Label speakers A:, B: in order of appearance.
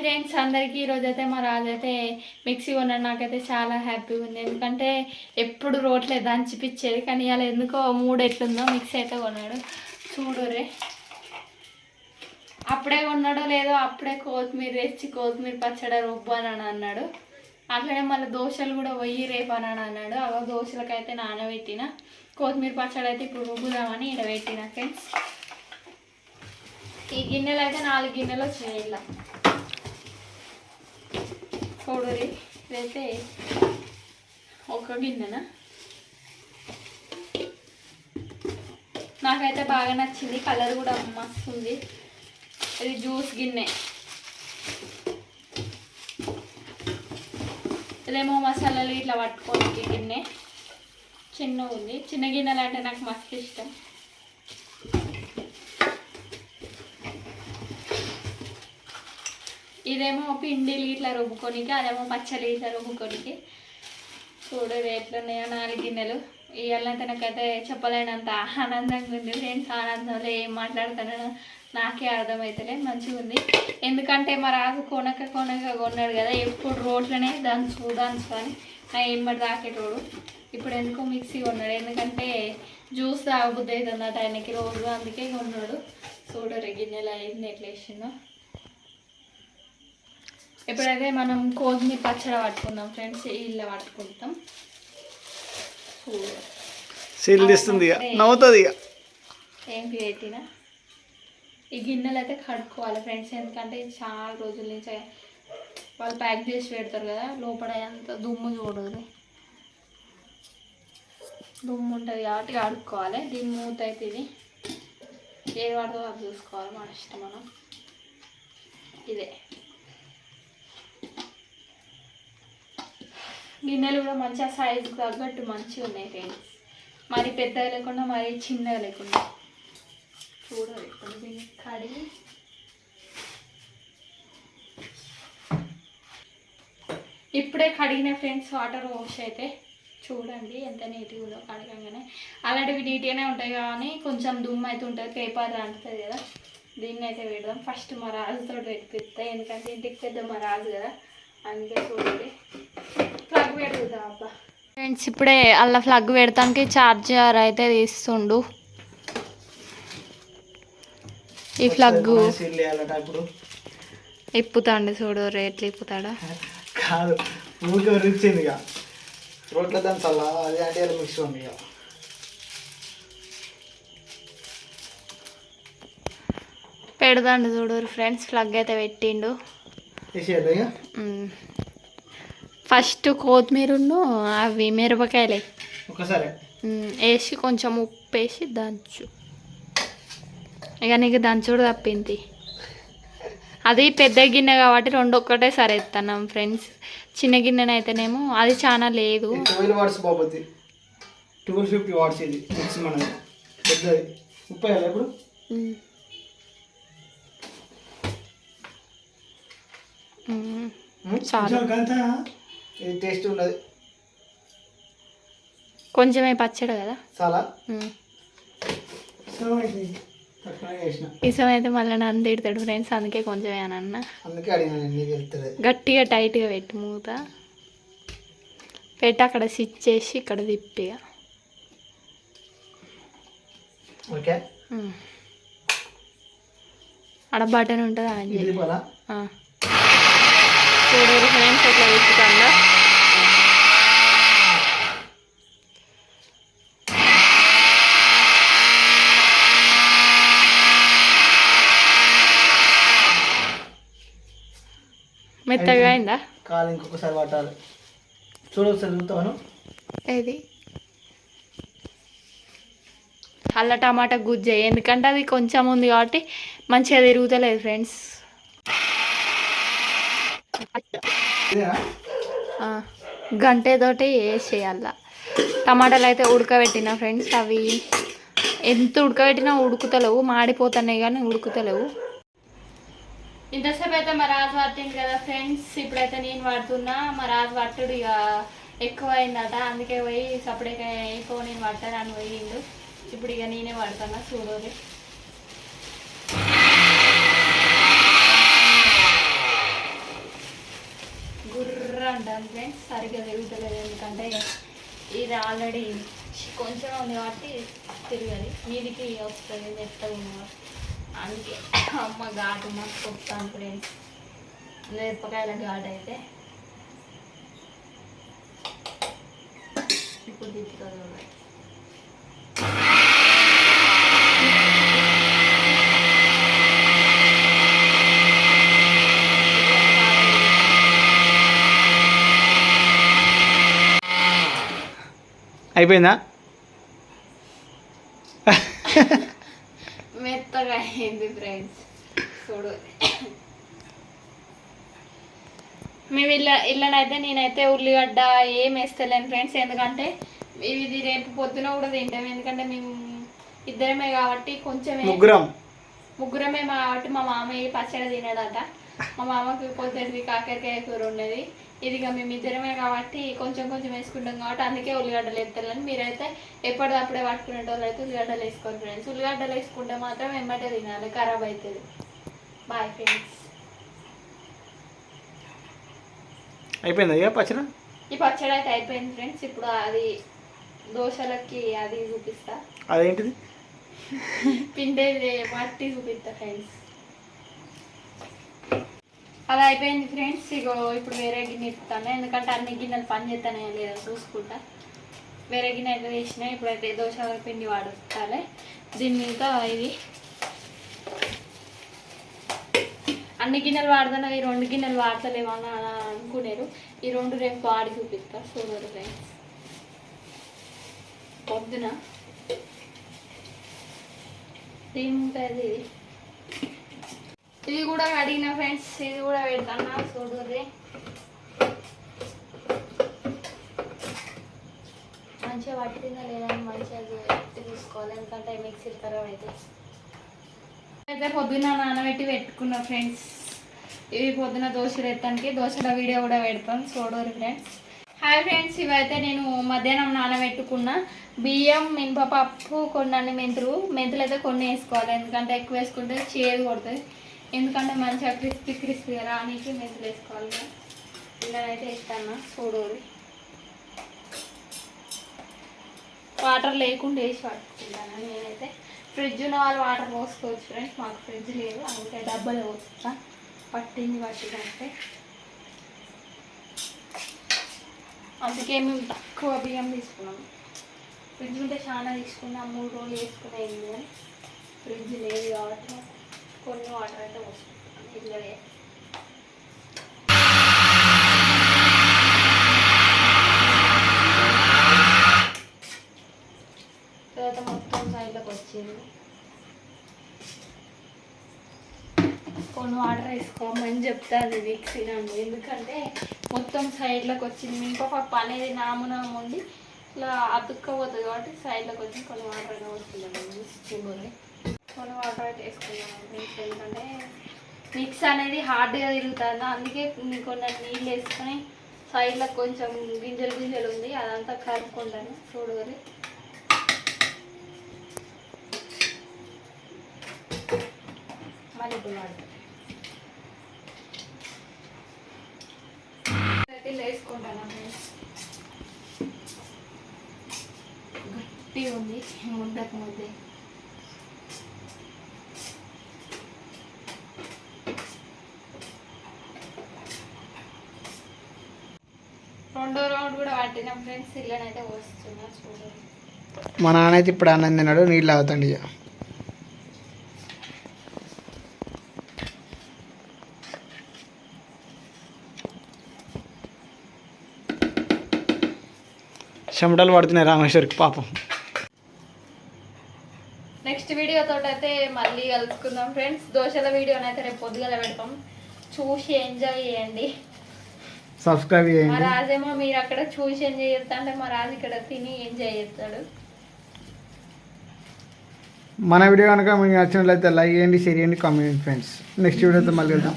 A: Friends అందరికీ ఈరోజు అయితే మా రాజు అయితే మిక్సీ కొన్నాడు. నాకైతే చాలా హ్యాపీగా ఉంది. ఎందుకంటే ఎప్పుడు రోట్లే దంచిపిచ్చేది కానీ ఇలా ఎందుకో మూడు ఎట్లుందో మిక్సీ అయితే కొన్నాడు. చూడురే. అప్పుడే కొన్నాడో లేదో అప్పుడే కొత్తిమీర తెచ్చి కొత్తిమీర పచ్చడి రుబ్బు అని అన్నాడు. అట్లనే మళ్ళీ దోశలు కూడా వెయ్యి రేపు అని అన్నాడు. అవ దోశలకైతే నానబెట్టిన. కొత్తిమీర పచ్చడి అయితే ఇప్పుడు రుబ్బుదామని ఇక్కడ పెట్టిన ఫ్రెండ్స్ ఈ గిన్నెలు అయితే నాలుగు గిన్నెలు వచ్చినాయి ఇలా చూడరి ఇదైతే ఒక గిన్నెనా? నాకైతే బాగా నచ్చింది కలర్ కూడా మస్తు ఉంది ఇది జ్యూస్ గిన్నె. ఇదేమో మసాలాలు ఇట్లా పట్టుకోనికి గిన్నె. చిన్న ఉంది చిన్న గిన్నెలు అంటే నాకు మస్తు ఇష్టం. ఇదేమో పిండిలు ఇట్లా రుబ్బుకోనికి అదేమో పచ్చలు ఇట్లా రుబ్బుకోనికి. చూడు ఎట్లున్నాయో నాలుగు గిన్నెలు. ఇవాళైతే నాకైతే చెప్పలేనంత ఆనందంగా ఉంది. ఫ్రెండ్స్ ఆనందంలో ఏం మాట్లాడుతానో నాకే అర్థమవుతలే మంచిగా ఉంది. ఎందుకంటే మా రాజు కొనక కొనక కొన్నాడు కదా ఎప్పుడు రోడ్లనే దంచు దంచు అని. నా ఏమటి రాకేటోడు. ఇప్పుడు ఎందుకో మిక్సీ కొన్నాడు. ఎందుకంటే జ్యూస్ తాగబుద్ది అవుతుంది ఆయనకి రోజు అందుకే కొన్నాడు. చూడరు గిన్నెలు అయింది ఎట్లా వేసిందో. ఇప్పుడైతే మనం కొత్తిమీర పచ్చడి పట్టుకుందాం ఫ్రెండ్స్ ఇల్లు పట్టుకుంటాం. చూడు.
B: సీల్ తీస్తుంది ఇక. నవ్వుతుంది ఇక.
A: ఏం పెట్టినా ఈ గిన్నెలు అయితే కడుక్కోవాలి ఫ్రెండ్స్ ఎందుకంటే చాలా రోజుల నుంచి వాళ్ళు ప్యాక్ చేసి పెడతారు కదా లోపల అంత దుమ్ము చూడదు. దుమ్ము ఉంటుంది కాబట్టి కడుక్కోవాలి. దీని మూత అయితే ఇది. ఏది పడుతుందో అది చూసుకోవాలి మన ఇష్టం మనం. ఇదే. గిన్నెలు కూడా మంచిగా సైజు తగ్గట్టు మంచిగా ఉన్నాయి ఫ్రెండ్స్ మరి పెద్దగా లేకుండా మరి చిన్నగా లేకుండా. చూడాలి ఇప్పుడు దీన్ని కడిగి. ఇప్పుడే కడిగిన ఫ్రెండ్స్ వాటర్ వాష్ అయితే చూడండి ఎంత నీట్గా ఉందో కడగంగానే. అలాంటివి నీట్గానే ఉంటాయి కానీ కొంచెం దుమ్ము అయితే ఉంటుంది పేపర్ అంటుంది కదా. దీన్ని అయితే పెడదాం. ఫస్ట్ మా రాజుతో పెట్టిస్తా ఎందుకంటే ఇంటికి పెద్ద మా రాజు కదా. అందుకే చూడండి. ఫ్రెండ్స్ ఇప్పుడే అలా ప్లగ్ పెడతానికి ఛార్జర్ అయితే తీస్తుండు. ఈ ప్లగ్ ఇప్పుతాండి చూడు రేట్లు ఇప్పుతాడా?
B: కాదు ఊరికే రిచ్చింది ఇక. రోడ్ల దాని చల్ల అది అంటే అది మిక్స్ ఉంది ఇక.
A: పెడదాండి చూడు ఫ్రెండ్స్ ప్లగ్ అయితే పెట్టిండు. ఫస్ట్ కొత్తిమీరను అవి మిరపకాయలే.
B: ఒకసారి.
A: వేసి కొంచెం ఉప్పు వేసి దంచు. ఇక నీకు దంచుడు తప్పింది. అది పెద్ద గిన్నె కాబట్టి రెండు ఒక్కటేసారి ఎత్తున్నాం ఫ్రెండ్స్. చిన్న గిన్నెనైతేనేమో అది చాలా లేదు.
B: ట్వెల్వ్ వాట్స్ బాబుద్ది ట్వెల్వ్ ఫిఫ్టీ వాట్స్ ఇది మిక్స్ మనది. పెద్దది. ముప్పై వేయాలి ఇప్పుడు.
A: మ్. మ్. చాలు.
B: ఇది టేస్ట్ ఉన్నది.
A: కొంచెమే పచ్చడి కదా?
B: చాలా.
A: మ్.
B: తక్కువ చేసిన.
A: ఇసం అయితే మళ్ళీ నన్ను తిడతాడు ఫ్రెండ్స్ అందుకే కొంచెమే అని అన్న.
B: అందుకే
A: గట్టిగా టైట్గా పెట్టి మూత. పెట్టి అక్కడ స్విచ్ చేసి ఇక్కడ తిప్పిగా
B: ఓకే.
A: ఆడ బటన్ ఉంటుంది ఆన్
B: పోలా
A: ఆ. చూడరు ఫ్రెండ్స్ ఎట్లా తిప్పుతుందో మెత్తగా అయిందా?
B: కాలు ఇంకొకసారి పట్టాలి. చూడు ఒకసారి చూస్తాను
A: ఏది? అల్ల టమాటా గుజ్జ ఎందుకంటే అది కొంచెం ఉంది కాబట్టి మంచిగా తిరుగుతలేదు ఫ్రెండ్స్ గంటతోటి వేసేయాల టమాటాలు అయితే ఉడకబెట్టిన ఫ్రెండ్స్ అవి ఎంత ఉడకబెట్టినా ఉడుకుతలేవు మాడిపోతున్నాయి కానీ ఉడుకుతలేవు. ఇంతసేపు అయితే మా రాజు పట్టింది కదా ఫ్రెండ్స్ ఇప్పుడైతే నేను పడుతున్నా. మా రాజు పట్టుడు ఇక ఎక్కువ అయిందట అందుకే పోయి సపరేట్గా అయిపో నేను పడతాను అని పోయిండు. ఇప్పుడు ఇక నేనే పడుతున్నా చూడోది అంటాను ఫ్రెండ్స్ సరిగ్గా తిరుగుతలేదు ఎందుకంటే ఇది ఆల్రెడీ కొంచెం ఉంది కాబట్టి తిరగదు మీదికి వస్తుంది చెప్తాను అందుకే అమ్మ ఘాటు మాకు వస్తాను ఫ్రెండ్స్ మిరపకాయల ఘాటు అయితే. ఇప్పుడు తిప్పుతుంది
B: అయిపోయిందా?
A: మెత్తగా అయింది ఫ్రెండ్స్. చూడు. మేము ఇళ్ళ ఇళ్ళనైతే నేనైతే ఉల్లిగడ్డ ఏం వేస్తలేను ఫ్రెండ్స్. ఎందుకంటే ఇది రేపు పొద్దున కూడా తింటాం. ఎందుకంటే మేము ఇద్దరమే కాబట్టి కొంచెం
B: ముగ్గురం.
A: ముగ్గురమే కాబట్టి మా మామయ్య పచ్చడి తినడట. మా మామకి పొద్దుటిది కాకరకాయ కూర ఉన్నది. ఇది ఇక మేము ఇద్దరమే కాబట్టి కొంచెం కొంచెం వేసుకుంటాం కాబట్టి అందుకే ఉల్లిగడ్డలు వేస్తాను మీరైతే ఎప్పటికప్పుడే పట్టుకునే వాళ్ళు అయితే ఉల్లిగడ్డలు వేసుకోండి ఫ్రెండ్స్ ఉల్లిగడ్డలు వేసుకుంటే మాత్రం వెంబటే తినాలి ఖరాబ్ అవుతుంది బాయ్ ఫ్రెండ్స్
B: అయిపోయిందా పచ్చడి?
A: ఈ పచ్చడి అయితే అయిపోయింది ఫ్రెండ్స్ ఇప్పుడు అది దోశలకి అది చూపిస్తా.
B: అదేంటిది?
A: పిండి మట్టి చూపిస్తా ఫ్రెండ్స్ అలా అయిపోయింది ఫ్రెండ్స్. ఇగో ఇప్పుడు వేరే గిన్నె ఇస్తాను ఎందుకంటే అన్ని గిన్నెలు పని చేస్తానే లేదా చూసుకుంటా. వేరే గిన్నె అయితే వేసిన ఇప్పుడైతే దోశ పిండి వాడుతాలే. దీని మీద ఇది. అన్ని గిన్నెలు వాడుతున్నా ఈ రెండు గిన్నెలు వాడతలేమని అని అనుకునేరు. ఈ రెండు రేపు వాడి చూపిస్తా. చూడరు ఫ్రెండ్స్. పొద్దున. ఏముంటుంది ఇది. ఇది కూడా అడిగిన ఫ్రెండ్స్ ఇది కూడా పెడతాను? చూడుర్రి. మంచిగా పట్టిందా లేదని మంచిగా తీసుకోవాలి చూసుకోవాలి. ఎందుకంటే మిక్సీ ఖరాబ్ అయితే. అయితే పొద్దున్న నానబెట్టి పెట్టుకున్నా ఫ్రెండ్స్. ఇవి పొద్దున దోశలు ఎత్తానికి దోశల వీడియో కూడా పెడతాం. చూడరు ఫ్రెండ్స్. హాయ్ ఫ్రెండ్స్ ఇవైతే నేను మధ్యాహ్నం నానబెట్టుకున్న బియ్యం మినపప్పు కొన్ని మెంతులు. మెంతులు అయితే కొన్ని వేసుకోవాలి. ఎందుకంటే ఎక్కువ వేసుకుంటే చేదు కొడుతుంది. ఎందుకంటే మంచిగా క్రిస్పీ క్రిస్పీగా రానికి మెంతులు వేసుకోవాలి కదా. ఇలా వేస్తాను చూడరు. వాటర్ లేకుండా వేసి పట్టుకుంటాను నేనైతే. ఫ్రిడ్జ్ ఉన్న వాళ్ళు వాటర్ పోసుకోవచ్చు ఫ్రెండ్స్ మాకు ఫ్రిడ్జ్ లేదు. అందుకే డబ్బాలు పోస్తా. పట్టింది పట్టిందంటే అందుకే మేము తక్కువ బియ్యం తీసుకున్నాం. ఫ్రిడ్జ్ ఉంటే చాలా తీసుకున్నాం మూడు రోజులు వేసుకునేది కానీ ఫ్రిడ్జ్ లేదు కాబట్టి. కొన్ని వాటర్ అయితే పోసుకుంటాను ఇళ్ళవే తర్వాత మొత్తం సైడ్లోకి వచ్చింది. కొన్ని వాటర్ వేసుకోమని చెప్తాను మిక్సీ నన్ను. ఎందుకంటే మొత్తం సైడ్లోకి వచ్చింది. ఇంకొక పప్పు అనేది నామునాము ఉండి ఇట్లా అతుక్కపోతుంది కాబట్టి సైడ్లోకి వచ్చి కొన్ని వాటర్ అయితే వస్తుందండి చూడండి కొన్ని వాటర్ అయితే వేసుకున్నాను ఫ్రెండ్స్ ఎందుకంటే మిక్స్ అనేది హార్డ్గా తిరుగుతుంది? అందుకే కొన్ని నీళ్ళు వేసుకొని సైడ్లో కొంచెం గింజలు గింజలు ఉంది. అదంతా కలుపుకుంటాను. చూడగలి మళ్ళీ అయితే వేసుకుంటాను ఫ్రెండ్స్ ఉంది. ముద్దకు ముద్దే రెండో రౌండ్ కూడా పట్టిన ఫ్రెండ్స్ ఇళ్ళనైతే వస్తున్నా చూడండి
B: మా నాన్న అయితే ఇప్పుడు అన్నం తిన్నాడు నీళ్ళు తాగుతాండి ఇక చెమటలు పడుతున్నాయి రామేశ్వరికి పాపం.
A: నెక్స్ట్ వీడియోతో అయితే మళ్ళీ కలుసుకుందాం ఫ్రెండ్స్ దోశల వీడియోని అయితే రేపు పొద్దుగల పెడతాం. చూసి ఎంజాయ్ చేయండి.
B: సబ్స్క్రైబ్
A: మా
B: చేయండి
A: రాజేమో మీరు అక్కడ చూసి ఎంజాయ్ చేస్తా అంటే మా రాజు ఇక్కడ తిని ఎంజాయ్ చేస్తాడు.
B: మన వీడియో కనుక మీకు నచ్చినట్లయితే లైక్ చేయండి షేర్ చేయండి కామెంట్ ఫ్రెండ్స్. నెక్స్ట్ వీడియోతో మళ్ళీ వెళ్దాం